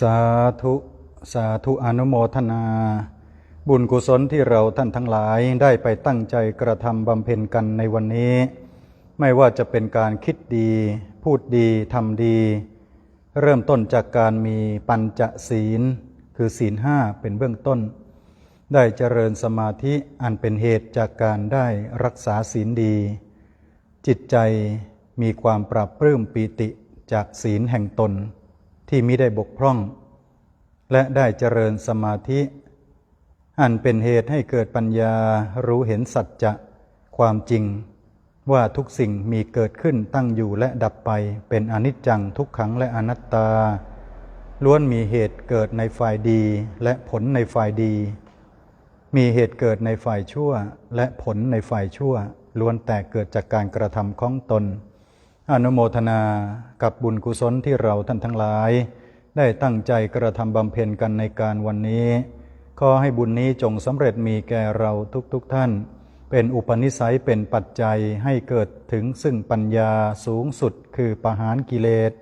สาธุสาธุอนุโมทนา บุญกุศลที่เราท่านทั้งหลายได้ไปตั้งใจกระทำบำเพ็ญกันในวันนี้ ไม่ว่าจะเป็นการคิดดี พูดดีทำดี เริ่มต้นจากการมีปัญจศีล คือศีลห้าเป็นเบื้องต้น ได้เจริญสมาธิอันเป็นเหตุจากการได้รักษาศีลดี จิตใจมีความปรับปลื้มปีติจากศีลแห่งตน ที่มิได้บกพร่อง และได้เจริญสมาธิ อันเป็นเหตุให้เกิดปัญญารู้เห็นสัจจะความจริง ว่าทุกสิ่งมีเกิดขึ้นตั้งอยู่และดับไปเป็นอนิจจังทุกขังและอนัตตา ล้วนมีเหตุเกิดในฝ่ายดีและผลในฝ่ายดี มีเหตุเกิดในฝ่ายชั่วและผลในฝ่ายชั่ว ล้วนแต่เกิดจากการกระทำของตน อนุโมทนากับบุญกุศลที่เราท่านทั้งหลาย ได้ตั้งใจกระทำบำเพ็ญกันในการวันนี้ ขอให้บุญนี้จงสำเร็จมีแก่เราทุกๆทท่าน เป็นอุปนิสัยเป็นปัจจัยให้เกิดถึงซึ่งปัญญาสูงสุดคือปหารกิเลส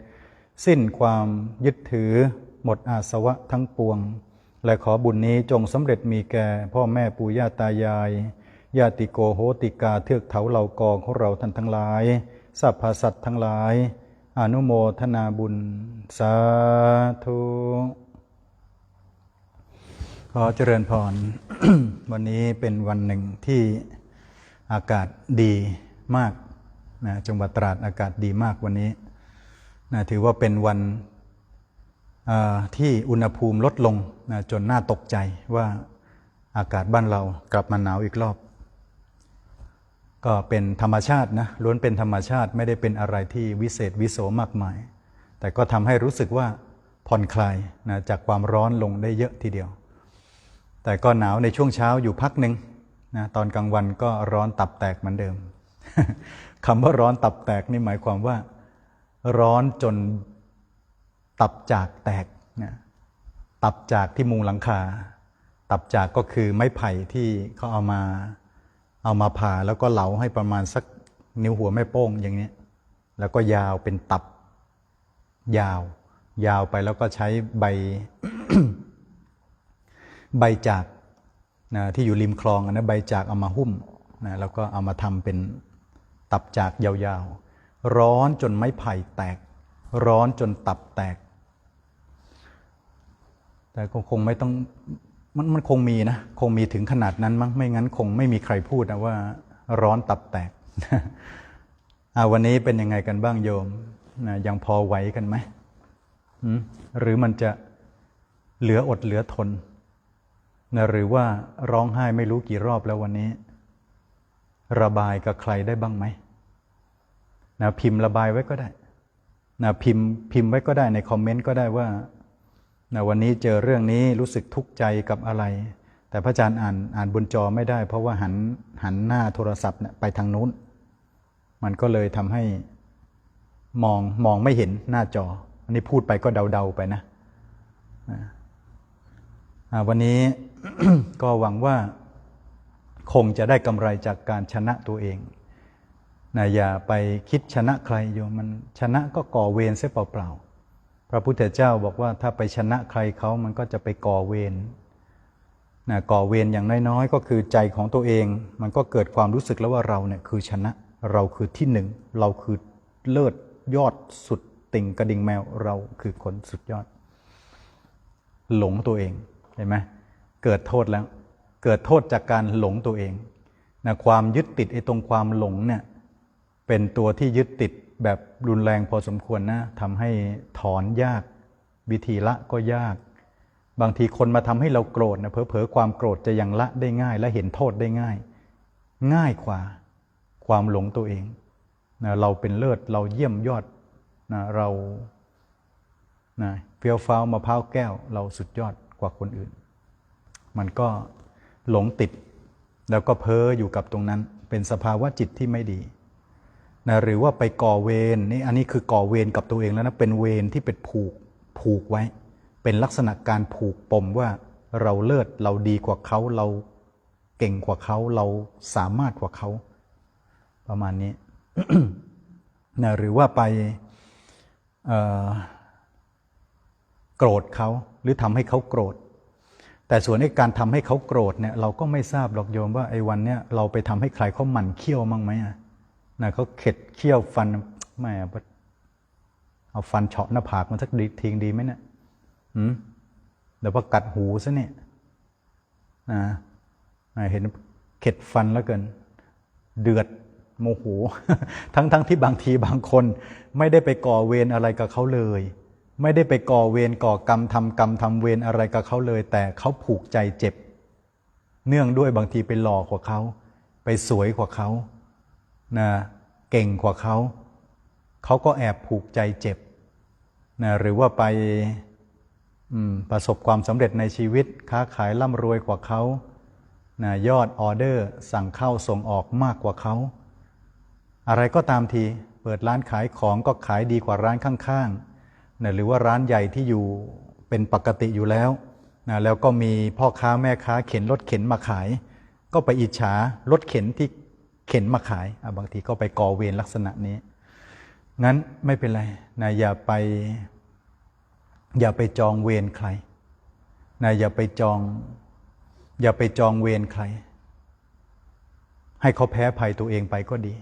สิ้นความยึดถือ หมดอาสวะทั้งปวง และขอบุญนี้จงสำเร็จมีแก่พ่อแม่ปู่ย่าตายายญาติโกโหติกาเทือกเถาเหล่ากองของเราท่านทั้งหลาย สัพพสัตว์ทั้งหลาย อนุโมทนาบุญ สาธุขอเจริญพร วันนี้เป็นวันหนึ่งที่อากาศดีมากนะจังหวัดตราดอากาศดีมากวันนี้นะถือว่าเป็นวันที่อุณหภูมิลดลงนะจนน่าตกใจว่าอากาศบ้านเรากลับมาหนาวอีกรอบ ก็เป็นธรรมชาตินะล้วนเป็นธรรมชาติไม่ได้เป็นอะไรที่วิเศษวิโสมากมาย แต่ก็ทำให้รู้สึกว่าผ่อนคลายนะจากความร้อนลงได้เยอะทีเดียว แต่ก็หนาวในช่วงเช้าอยู่พักหนึ่งนะตอนกลางวันก็ร้อนตับแตกเหมือนเดิมคำว่าร้อนตับแตกนี่หมายความว่า ร้อนจนตับจากแตกนะตับจากที่มุงหลังคา ตับจากก็คือไม้ไผ่ที่เขาเอามา เอามาผ่าแล้วก็เหลาให้ประมาณสักนิ้วหัวแม่โป้งอย่างนี้แล้วก็ยาวเป็นตับ ยาว ยาวไปแล้วก็ใช้ใบ ใบจากนะที่อยู่ริมคลองอันนะใบจากเอามาหุ้มนะแล้วก็เอามาทำเป็นตับจากยาวๆ ร้อนจนไม้ไผ่แตก ร้อนจนตับแตก แต่ก็คงไม่ต้อง มันมันคงมีนะ คงมีถึงขนาดนั้นมั้งไม่งั้นคงไม่มีใครพูดนะว่าร้อนตับแตกอ่าวันนี้เป็นยังไงกันบ้างโยมนะยังพอไหวกันไหมหืมหรือมันจะเหลืออดเหลือทนนะหรือว่าร้องไห้ไม่รู้กี่รอบแล้ววันนี้ ระบายกับใครได้บ้างไหมนะพิมพ์ระบายไว้ก็ได้นะพิมพ์พิมพ์ไว้ก็ได้ในคอมเมนต์ก็ได้ว่า นะวันนี้เจอเรื่องนี้รู้สึกทุกข์ใจกับอะไร แต่พระอาจารย์อ่านอ่านบนจอไม่ได้ เพราะว่าหันหันหน้าโทรศัพท์ไปทางนู้น มันก็เลยทำให้มองมองไม่เห็นหน้าจอ อันนี้พูดไปก็เดาๆไปนะวันนี้ก็หวังว่าคงจะได้กำไรจากการชนะตัวเองนะอย่าไปคิดชนะใครโยมมันชนะก็ก่อเวรเสียเปล่าๆ ระพุทธเจ้าบอกว่าถ้าไปชนะใครเขามันก็จะไปก่อเวรนะก่อเวรอย่างน้อยๆ ก็คือใจของตัวเอง มันก็เกิดความรู้สึกแล้วว่าเราเนี่ยคือชนะเราคือที่หนึ่ง เราคือเลิศยอดสุดติ่งกระดิ่งแมวเราคือคนสุดยอด หลงตัวเองเห็นไหมเกิดโทษแล้ว เกิดโทษจากการหลงตัวเองนะความยึดติดไอ้ตรงความหลงเนี่ยเป็นตัวที่ยึดติด แบบรุนแรงพอสมควรนะทำให้ถอนยาก วิธีละก็ยาก บางทีคนมาทำให้เราโกรธนะเผลอๆความโกรธจะยังละได้ง่าย และเห็นโทษได้ง่าย ง่ายกว่าความหลงตัวเองนะเราเป็นเลิศเราเยี่ยมยอดนะเรานะเฟี้ยวฟ้าวมะพร้าวแก้ว เราสุดยอดกว่าคนอื่น มันก็หลงติด แล้วก็เพ้ออยู่กับตรงนั้น เป็นสภาวะจิตที่ไม่ดี นะหรือว่าไปก่อเวรนี่อันนี้คือก่อเวรกับตัวเองแล้วนะเป็นเวรที่เป็นผูกผูกไว้ เป็นลักษณะการผูกปมว่าเราเลิศเราดีกว่าเขาเราเก่งกว่าเขาเราสามารถกว่าเขา ประมาณนี้นะหรือว่าไปเอ่อรธเขาหรือทำให้เขาโกรธ แต่ส่วนไอ้การทำให้เขาโกรธเนี่ยเราก็ไม่ทราบหรอกโยมว่าไอ้วันเนี้ยเราไปทำให้ใครเขาหมั่นเคี้ยวมั้งไหมอะ นะเขาเข็ดเคี้ยวฟันไม่อะเอาฟันเฉาะหน้าผากมันสักดีทิ้งดีไหมเนี่ยหืมเดี๋ยวพอกัดหูซะเนี่ยนะนะเห็นเข็ดฟันแล้วเกิน เดือดโมโห ทั้งทั้งที่บางทีบางคน ไม่ได้ไปก่อเวรอะไรกับเขาเลย ไม่ได้ไปก่อเวรก่อกรรมทำกรรมทำเวรอะไรกับเขาเลย แต่เขาผูกใจเจ็บ เนื่องด้วยบางทีไปหลอกกว่าเขา ไปสวยกว่าเขา นะเก่งกว่าเขา เขาก็แอบผูกใจเจ็บนะหรือว่าไปประสบความสำเร็จในชีวิต ค้าขายร่ำรวยกว่าเขานะยอดออเดอร์สั่งเข้าส่งออกมากกว่าเขา อะไรก็ตามที เปิดร้านขายของก็ขายดีกว่าร้านข้างๆนะหรือว่าร้านใหญ่ที่อยู่เป็นปกติอยู่แล้วนะแล้วก็มีพ่อค้าแม่ค้าเข็นรถเข็นมาขาย ก็ไปอิจฉารถเข็นที่ เข็นมาขายอะบางทีก็ไปก่อเวรลักษณะนี้ งั้นไม่เป็นไรนะอย่าไป อย่าไปจองเวรใครนะอย่าไปจอง อย่าไปจองเวรใคร ให้เขาแพ้ภัยตัวเองไปก็ดี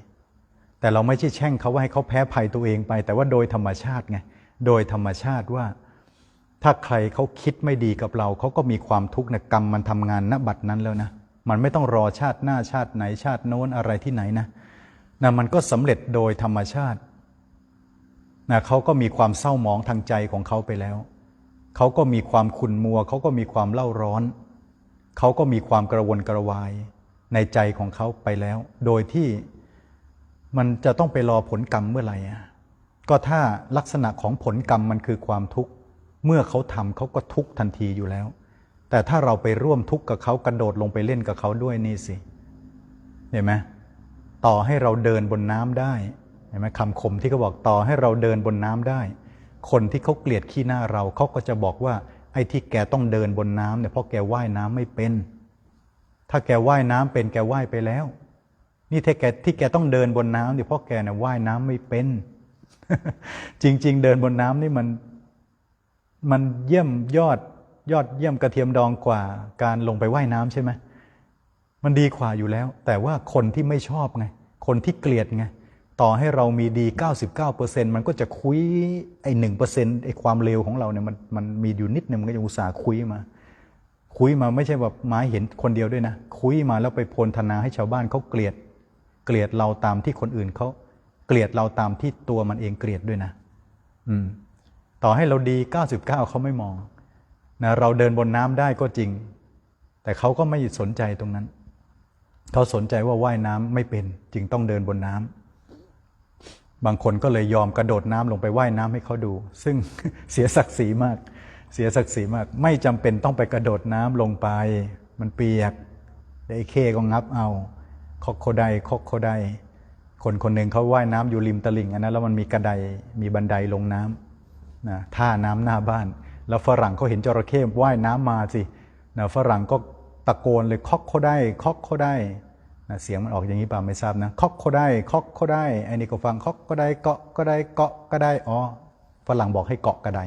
แต่เราไม่ใช่แช่งเขาว่าให้เขาแพ้ภัยตัวเองไป แต่ว่าโดยธรรมชาติไงโดยธรรมชาติว่า ถ้าใครเขาคิดไม่ดีกับเราเขาก็มีความทุกข์นะกรรมมันทำงานณบัดนั้นแล้วนะ มันไม่ต้องรอชาติหน้าชาติไหนชาติโน้นอะไรที่ไหนนะนะมันก็สำเร็จโดยธรรมชาตินะเขาก็มีความเศร้าหมองทางใจของเขาไปแล้ว เขาก็มีความขุ่นมัว เขาก็มีความเล่าร้อน เขาก็มีความกระวนกระวายในใจของเขาไปแล้ว โดยที่มันจะต้องไปรอผลกรรมเมื่อไหร่ก็ถ้าลักษณะของผลกรรมมันคือความทุกข์ เมื่อเขาทำเขาก็ทุกข์ทันทีอยู่แล้ว แต่ถ้าเราไปร่วมทุกข์กับเขากระโดดลงไปเล่นกับเขาด้วยนี่สิ เห็นไหมต่อให้เราเดินบนน้ำได้ เห็นไหมคำคมที่เขาบอกต่อให้เราเดินบนน้ำได้ คนที่เขาเกลียดขี้หน้าเราเขาก็จะบอกว่า ไอ้ที่แกต้องเดินบนน้ำเนี่ยเพราะแกว่ายน้ำไม่เป็น ถ้าแกว่ายน้ำเป็นแกว่ายไปแล้ว นี่ที่แกที่แกต้องเดินบนน้ำเนี่ยเพราะแกเนี่ยว่ายน้ำไม่เป็น จริง ๆ เดินบนน้ำนี่มันมันเยี่ยมยอด ยอดเยี่ยมกระเทียมดองกว่าการลงไปว่ายน้ำใช่ไหมมันดีกว่าอยู่แล้ว แต่ว่าคนที่ไม่ชอบไง คนที่เกลียดไง ต่อให้เรามีดี 99%มันก็จะคุยไอ้หนึ่งเปอร์เซ็นต์ไอ้ความเลวของเราเนี่ยมันมันมีอยู่นิดนึงมันก็จะอุตส่าห์คุยมา คุยมาไม่ใช่แบบไม้เห็นคนเดียวด้วยนะ คุยมาแล้วไปพลธนาให้ชาวบ้านเขาเกลียด เกลียดเราตามที่คนอื่นเขาเกลียดเราตามที่ตัวมันเองเกลียดด้วยนะ อืม ต่อให้เราดี 99เขาไม่มอง นะเราเดินบนน้ำได้ก็จริง แต่เขาก็ไม่สนใจตรงนั้น เขาสนใจว่าว่ายน้ำไม่เป็น จึงต้องเดินบนน้ำบางคนก็เลยยอมกระโดดน้ำลงไปว่ายน้ำให้เขาดู ซึ่งเสียศักดิ์ศรีมาก เสียศักดิ์ศรีมาก ไม่จำเป็นต้องไปกระโดดน้ำลงไป มันเปียกไอ้เคก็งับเอาคอกโคไดคอกโคไดคนคนหนึ่งเขาว่ายน้ำอยู่ริมตลิ่งอันนั้นแล้วมันมีกระไดมีบันไดลงน้ำนะท่าน้ำหน้าบ้าน แล้วฝรั่งเขาเห็นจระเข้ว่ายน้ำมาสินะฝรั่งก็ตะโกนเลยคอกเขาได้คอกเขาได้นะเสียงมันออกอย่างนี้ป่าไม่ทราบนะคอกเขาได้คอกเขาได้ไอ้นี่ก็ฟังคอกก็ได้เกาะก็ได้เกาะก็ได้อ๋อฝรั่งบอกให้เกาะกระได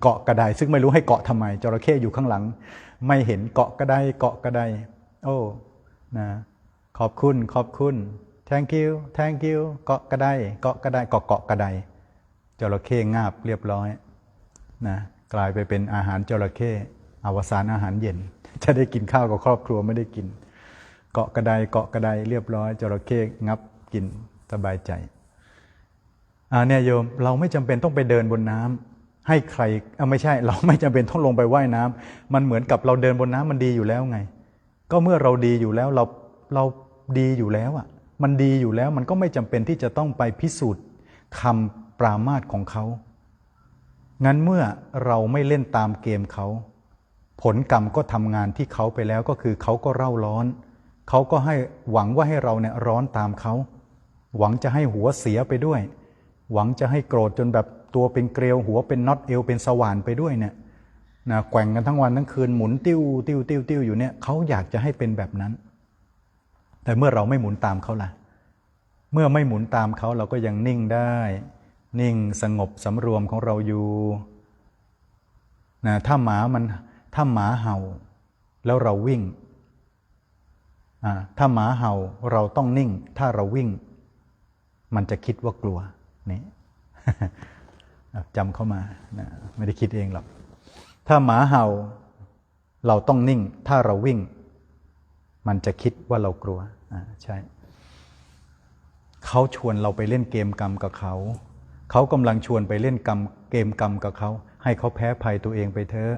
เกาะกระไดซึ่งไม่รู้ให้เกาะทำไมจระเข้อยู่ข้างหลัง ไม่เห็นเกาะกระไดเกาะกระไดโอ้นะขอบคุณขอบคุณ thank you thank you เกาะกระไดเกาะกระไดเกาะเกาะกระไดจระเข้งาบเรียบร้อย นะกลายไปเป็นอาหารจระเข้อวสานอาหารเย็น จะได้กินข้าวกับครอบครัวไม่ได้กิน เกาะกระไดเกาะกระไดเรียบร้อย จระเข้งับกินสบายใจอ่าเนี่ยโยมเราไม่จำเป็นต้องไปเดินบนน้ำให้ใครอ่าไม่ใช่เราไม่จำเป็นต้องลงไปว่ายน้ำมันเหมือนกับเราเดินบนน้ำมันดีอยู่แล้วไง ก็เมื่อเราดีอยู่แล้วเราเราดีอยู่แล้วอะมันดีอยู่แล้วมันก็ไม่จำเป็นที่จะต้องไปพิสูจน์คำปรามาสของเขา งั้นเมื่อเราไม่เล่นตามเกมเขา ผลกรรมก็ทำงานที่เขาไปแล้วก็คือเขาก็เร่าร้อน เขาก็ให้หวังว่าให้เราเนี่ยร้อนตามเขา หวังจะให้หัวเสียไปด้วย หวังจะให้โกรธจนแบบตัวเป็นเกลียวหัวเป็นน็อตเอวเป็นสว่านไปด้วยเนี่ยนะแกว่งกันทั้งวันทั้งคืนหมุนติ้วติ้วติ้วติ้วอยู่เนี่ยเขาอยากจะให้เป็นแบบนั้น แต่เมื่อเราไม่หมุนตามเขาล่ะ เมื่อไม่หมุนตามเขาเราก็ยังนิ่งได้ นิ่งสงบสำรวมของเราอยู่นะถ้าหมามันถ้าหมาเห่า แล้วเราวิ่งถ้าหมาเห่าเราต้องนิ่ง ถ้าเราวิ่ง มันจะคิดว่ากลัวนี่จำเข้ามานะไม่ได้คิดเองหรอกถ้าหมาเห่า เราต้องนิ่ง ถ้าเราวิ่ง มันจะคิดว่าเรากลัวใช่เขาชวนเราไปเล่นเกมกรรมกับเขา เขากำลังชวนไปเล่นกรรมเกมกรรมกับเขา ให้เขาแพ้ภัยตัวเองไปเถอะ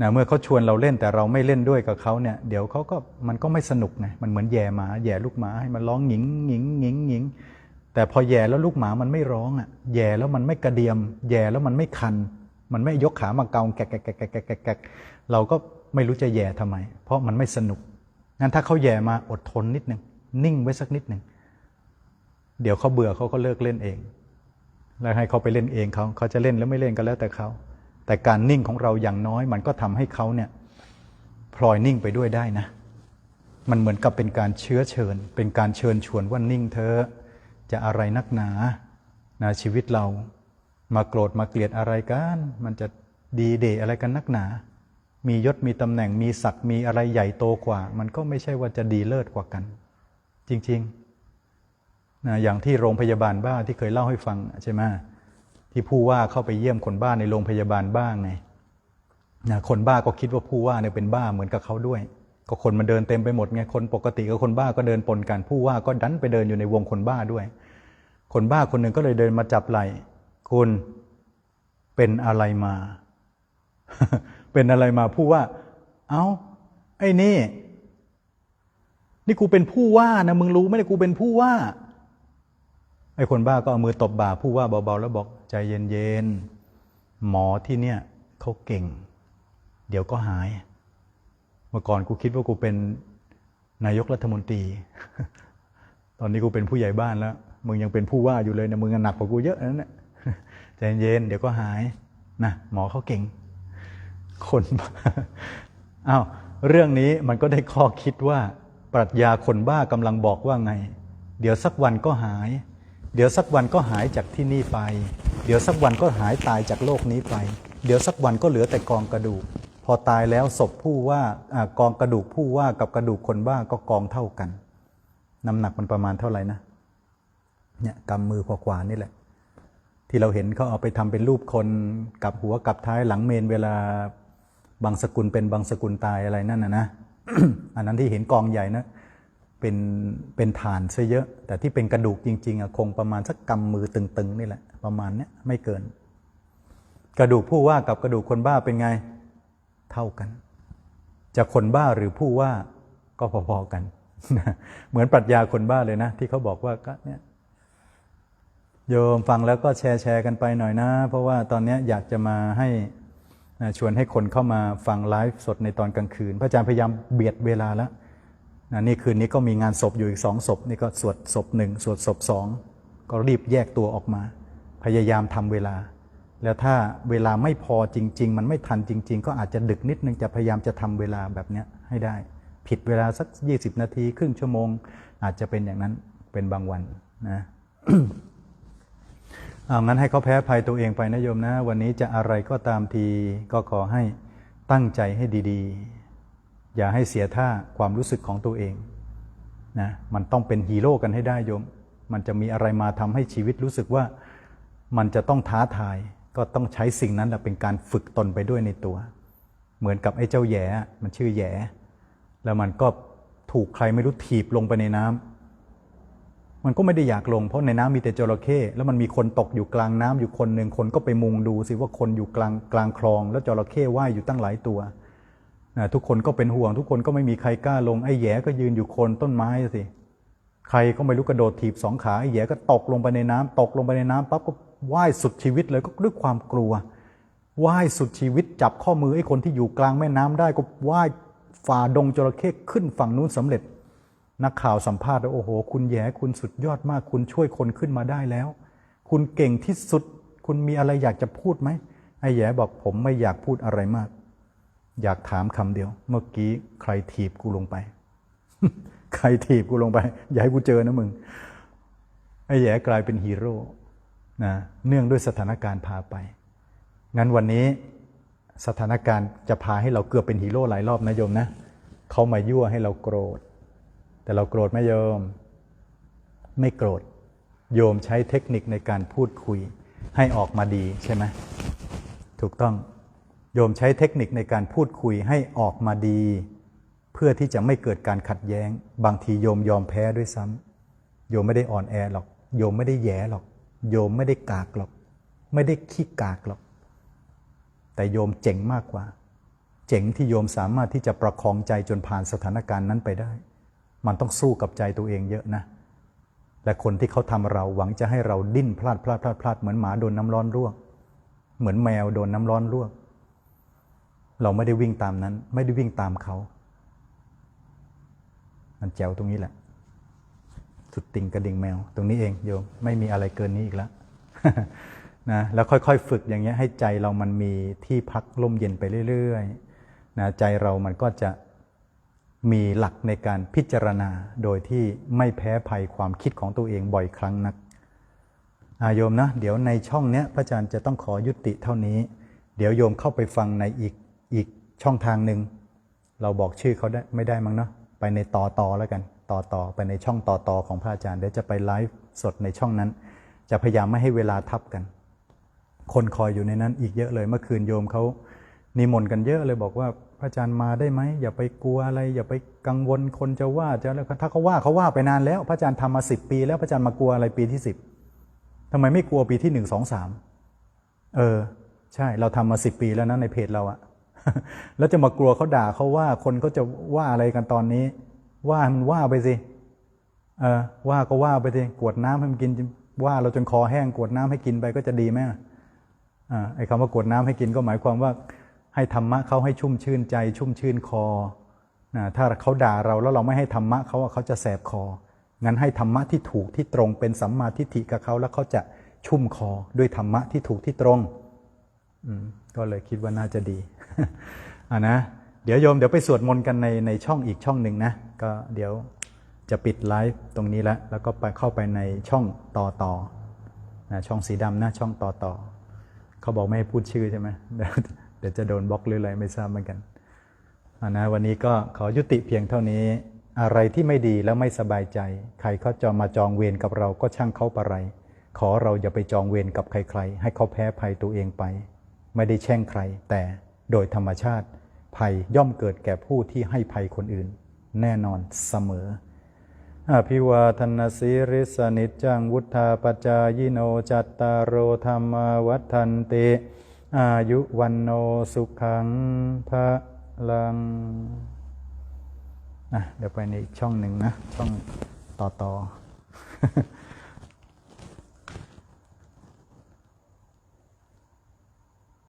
นะเมื่อเขาชวนเราเล่นแต่เราไม่เล่นด้วยกับเขาเนี่ย เดี๋ยวเขาก็มันก็ไม่สนุกไงมันเหมือนแย่หมาแย่ลูกหมาให้มันร้องหญิงหญิงหญิงหญิงแต่พอแย่แล้วลูกหมามันไม่ร้องอะแย่แล้วมันไม่กระเดียม แย่แล้วมันไม่คัน มันไม่ยกขามาเกาแกะแกะแกะแกะแกะแกะแกะเราก็ไม่รู้จะแย่ทำไม เพราะมันไม่สนุกงั้นถ้าเขาแย่มาอดทนนิดหนึ่งนิ่งไว้สักนิดหนึ่งเดี๋ยวเขาเบื่อเขาก็เลิกเล่นเอง แล้วให้เขาไปเล่นเองเขาเขาจะเล่นแล้วไม่เล่นก็แล้วแต่เขา แต่การนิ่งของเราอย่างน้อย มันก็ทำให้เขาเนี่ยพลอยนิ่งไปด้วยได้นะ มันเหมือนกับเป็นการเชื้อเชิญ เป็นการเชิญชวนว่านิ่งเธอจะอะไรนักหนานะชีวิตเรามาโกรธมาเกลียดอะไรกัน มันจะดีเดอะไรกันนักหนา มียศมีตำแหน่งมีศักดิ์มีอะไรใหญ่โตกว่า มันก็ไม่ใช่ว่าจะดีเลิศกว่ากัน จริง ๆ นะอย่างที่โรงพยาบาลบ้าที่เคยเล่าให้ฟังใช่ไหมที่ผู้ว่าเข้าไปเยี่ยมคนบ้าในโรงพยาบาลบ้างไงนะคนบ้าก็คิดว่าผู้ว่าเนี่ยเป็นบ้าเหมือนกับเขาด้วย ก็คนมันเดินเต็มไปหมดไงคนปกติกับคนบ้าก็เดินปนกันผู้ว่าก็ดันไปเดินอยู่ในวงคนบ้าด้วย คนบ้าคนหนึ่งก็เลยเดินมาจับไหล่คุณเป็นอะไรมา เป็นอะไรมาผู้ว่า เอา้า ไอ้นี่ นี่กูเป็นผู้ว่านะมึงรู้ไหมเนี่ยกูเป็นผู้ว่า ไอ้คนบ้าก็เอามือตบบ่าผู้ว่าเบาๆแล้วบอกใจเย็นๆหมอที่เนี่ยเขาเก่ง เดี๋ยวก็หาย เมื่อก่อนกูคิดว่ากูเป็นนายกรัฐมนตรี ตอนนี้กูเป็นผู้ใหญ่บ้านแล้ว มึงยังเป็นผู้ว่าอยู่เลยนะมึงหนักกว่ากูเยอะนั่นแหละใจเย็นเดี๋ยวก็หายนะหมอเขาเก่ง คนบ้าอ้าวเรื่องนี้มันก็ได้ข้อคิดว่า ปรัชญาคนบ้ากำลังบอกว่าไง เดี๋ยวสักวันก็หาย เดี๋ยวสักวันก็หายจากที่นี่ไป เดี๋ยวสักวันก็หายตายจากโลกนี้ไป เดี๋ยวสักวันก็เหลือแต่กองกระดูก พอตายแล้วศพผู้ว่าอากองกระดูกผู้ว่ากับกระดูกคนบ้าก็กองเท่ากัน น้ำหนักมันประมาณเท่าไหร่นะเนี่ยกำมือขวาๆนี่แหละ ที่เราเห็นเขาเอาไปทำเป็นรูปคนกับหัวกับท้ายหลังเมนเวลาบางสกุลเป็นบางสกุลตายอะไรนั่นนะนะอันนั้นที่เห็นกองใหญ่นะ เป็นเป็นฐานซะเยอะ แต่ที่เป็นกระดูกจริงๆอะคงประมาณสักกำมือตึงๆนี่แหละ ประมาณเนี้ยไม่เกิน กระดูกผู้ว่ากับกระดูกคนบ้าเป็นไงเท่ากัน จะคนบ้าหรือผู้ว่าก็พอๆกัน เหมือนปรัชญาคนบ้าเลยนะ ที่เขาบอกว่าก็เนี่ยโยมฟังแล้วก็แชร์แชร์กันไปหน่อยนะ เพราะว่าตอนนี้อยากจะมาให้ชวนให้คนเข้ามาฟังไลฟ์สดในตอนกลางคืน พระอาจารย์พยายามเบียดเวลาแล้ว นะนี่คืนนี้ก็มีงานศพอยู่อีกสองศพนี่ก็สวดศพหนึ่งสวดศพสองก็รีบแยกตัวออกมา พยายามทำเวลา แล้วถ้าเวลาไม่พอจริง ๆ มันไม่ทันจริง ๆ ก็อาจจะดึกนิดนึงจะพยายามจะทำเวลาแบบนี้ให้ได้ ผิดเวลาสัก 20 นาที ครึ่งชั่วโมง อาจจะเป็นอย่างนั้นเป็นบางวันนะเอางั้นให้เขาแพ้ภัยตัวเองไปนะโยมนะ วันนี้จะอะไรก็ตามทีก็ขอให้ตั้งใจให้ดี ๆ อย่าให้เสียท่าความรู้สึกของตัวเองนะมันต้องเป็นฮีโร่กันให้ได้โยม มันจะมีอะไรมาทำให้ชีวิตรู้สึกว่ามันจะต้องท้าทายก็ต้องใช้สิ่งนั้นแหละเป็นการฝึกตนไปด้วยในตัว เหมือนกับไอ้เจ้าแย่มันชื่อแย่แล้วมันก็ถูกใครไม่รู้ถีบลงไปในน้ำมันก็ไม่ได้อยากลงเพราะในน้ำมีแต่จระเข้แล้วมันมีคนตกอยู่กลางน้ำอยู่คนหนึ่งคนก็ไปมุงดูสิว่าคนอยู่กลางกลางคลอง แล้วจระเข้ว่ายอยู่ตั้งหลายตัว ทุกคนก็เป็นห่วง ทุกคนก็ไม่มีใครกล้าลงไอ้แย่ก็ยืนอยู่คนต้นไม้สิใครก็ไม่รู้กระโดดถีบสองขาไอ้แย่ก็ตกลงไปในน้ำตกลงไปในน้ำปั๊บก็ว่ายสุดชีวิตเลยก็ด้วยความกลัวว่ายสุดชีวิตจับข้อมือไอ้คนที่อยู่กลางแม่น้ำได้ก็ว่ายฝ่าดงจระเข้ขึ้นฝั่งนู้นสำเร็จ นักข่าวสัมภาษณ์ว่าโอ้โห คุณแย่คุณสุดยอดมาก คุณช่วยคนขึ้นมาได้แล้ว คุณเก่งที่สุด คุณมีอะไรอยากจะพูดไหมไอ้แย่บอกผมไม่อยากพูดอะไรมาก อยากถามคำเดียว เมื่อกี้ใครถีบกูลงไป ใครถีบกูลงไป อย่าให้กูเจอนะมึง ไอ้แย่กลายเป็นฮีโร่นะเนื่องด้วยสถานการณ์พาไป งั้นวันนี้สถานการณ์จะพาให้เราเกือบเป็นฮีโร่หลายรอบนะโยมนะเขามายั่วให้เราโกรธ แต่เราโกรธไหมโยม ไม่โกรธ โยมใช้เทคนิคในการพูดคุยให้ออกมาดีใช่ไหมถูกต้อง โยมใช้เทคนิคในการพูดคุยให้ออกมาดี เพื่อที่จะไม่เกิดการขัดแย้ง บางทีโยมยอมแพ้ด้วยซ้ำโยมไม่ได้อ่อนแอหรอก โยมไม่ได้แย่หรอก โยมไม่ได้กากหรอก ไม่ได้ขี้กากหรอก แต่โยมเจ๋งมากกว่า เจ๋งที่โยมสามารถที่จะประคองใจจนผ่านสถานการณ์นั้นไปได้ มันต้องสู้กับใจตัวเองเยอะนะและคนที่เขาทำเราหวังจะให้เราดิ้นพลาดพลาดพลาดพลาดเหมือนหมาโดนน้ำร้อนลวก เหมือนแมวโดนน้ำร้อนลวก เราไม่ได้วิ่งตามนั้น ไม่ได้วิ่งตามเขา มันแจ๋วตรงนี้แหละ สุดติ่งกระดิ่งแมว ตรงนี้เองโยม ไม่มีอะไรเกินนี้อีกแล้วนะแล้วค่อยๆ ฝึกอย่างเงี้ยให้ใจเรามันมีที่พักร่มเย็นไปเรื่อยๆนะใจเรามันก็จะมีหลักในการพิจารณาโดยที่ไม่แพ้ภัยความคิดของตัวเองบ่อยครั้งนักอาโยมนะ เดี๋ยวในช่องเนี้ยพระอาจารย์จะต้องขอยุติเท่านี้ เดี๋ยวโยมเข้าไปฟังในอีกอีก ช่องทางหนึ่งเราบอกชื่อเขาได้ไม่ได้มั้งเนาะไปในต่อต่อแล้วกันต่อต่อไปในช่องต่อต่อของพระอาจารย์เดี๋ยวจะไปไลฟ์สดในช่องนั้น จะพยายามไม่ให้เวลาทับกัน คนคอยอยู่ในนั้นอีกเยอะเลยเมื่อคืนโยมเขานิมนต์กันเยอะเลยบอกว่าพระอาจารย์มาได้ไหมอย่าไปกลัวอะไร อย่าไปกังวลคนจะว่าจะอะไรถ้าเขาว่าเขาว่าไปนานแล้ว พระอาจารย์ทำมาสิบปี แล้วพระอาจารย์มากลัวอะไรปีที่สิบทำไมไม่กลัวปีที่หนึ่งสองสามเออ ใช่เราทำมาสิบปีแล้วนะในเพจเราอะ แล้วจะมากลัวเขาด่าเขาว่าคนเขาจะว่าอะไรกันตอนนี้ ว่ามันว่าไปสิเออว่าก็ว่าไปสิกวดน้ำให้มันกินว่าเราจนคอแห้งกวดน้ำให้กินไปก็จะดีไหมอ่าไอ้คำว่ากวดน้ำให้กินก็หมายความว่า ให้ธรรมะเขาให้ชุ่มชื่นใจ ชุ่มชื่นคอนะถ้าเขาด่าเราแล้วเราไม่ให้ธรรมะเขาเขาจะแสบคองั้นให้ธรรมะที่ถูกที่ตรงเป็นสัมมาทิฏฐิกับเขาแล้วเขาจะชุ่มคอด้วยธรรมะที่ถูกที่ตรงก็เลยคิดว่าน่าจะดี อ่านะ เดี๋ยวโยมเดี๋ยวไปสวดมนต์กันในในช่องอีกช่องหนึ่งนะ ก็เดี๋ยวจะปิดไลฟ์ตรงนี้แล้ว แล้วก็ไปเข้าไปในช่องต่อต่อนะช่องสีดำนะช่องต่อต่อเขาบอกไม่ให้พูดชื่อใช่ไหมเดี๋ยวเดี๋ยวจะโดนบล็อกหรืออะไรไม่ทราบเหมือนกันอานะวันนี้ก็ขอยุติเพียงเท่านี้ อะไรที่ไม่ดีแล้วไม่สบายใจ ใครเขาจะมาจองเวรกับเราก็ช่างเขาประไร ขอเราอย่าไปจองเวรกับใครๆ ให้เขาแพ้ภัยตัวเองไป ไม่ได้แช่งใครแต่ โดยธรรมชาติ ภัยย่อมเกิดแก่ผู้ที่ให้ภัยคนอื่น แน่นอนเสมออภิวาทนสีริสนิจจังวุธาปจายโนจัตตารโอธรรมวัฏันติอายุวันโนสุขังพระลังอะเดี๋ยวไปในอีกช่องหนึ่งนะ ช่องต่อต่อ